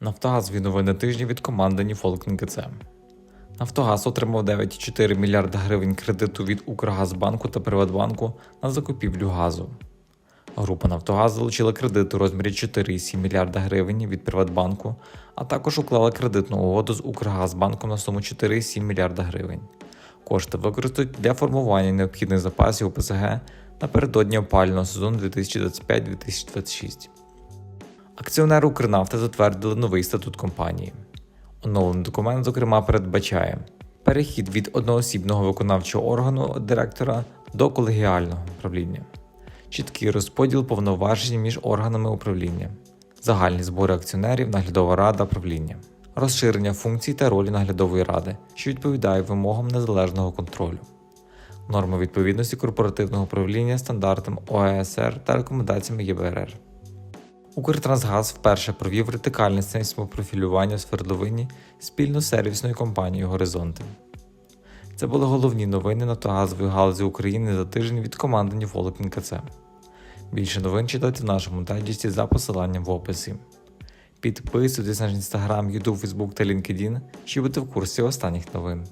Нафтогазові новини тижня від команди Ніфолк НКЦ. Нафтогаз отримав 9,4 мільярда гривень кредиту від Укргазбанку та Приватбанку на закупівлю газу. Група Нафтогаз залучила кредит у розмірі 4,7 мільярда гривень від Приватбанку, а також уклала кредитну угоду з Укргазбанком на суму 4,7 мільярда гривень. Кошти використають для формування необхідних запасів ОПСГ напередодні опалювального сезону 2025-2026. Акціонери Укрнафти затвердили новий статут компанії. Оновлений документ, зокрема, передбачає перехід від одноосібного виконавчого органу директора до колегіального управління, чіткий розподіл повноважень між органами управління, загальні збори акціонерів, наглядова рада правління, розширення функцій та ролі наглядової ради, що відповідає вимогам незалежного контролю, норми відповідності корпоративного управління стандартам ОЕСР та рекомендаціями ЄБРР. Укртрансгаз вперше провів вертикальне сейсмопрофілювання в свердловині спільно з сервісною компанією Горизонти. Це були головні новини нафтогазової галузі України за тиждень від команди Ніфолок НКЦ. Більше новин читайте в нашому дайджесті за посиланням в описі. Підписуйтесь на наш інстаграм, Ютуб, Фейсбук та LinkedIn, щоб бути в курсі останніх новин.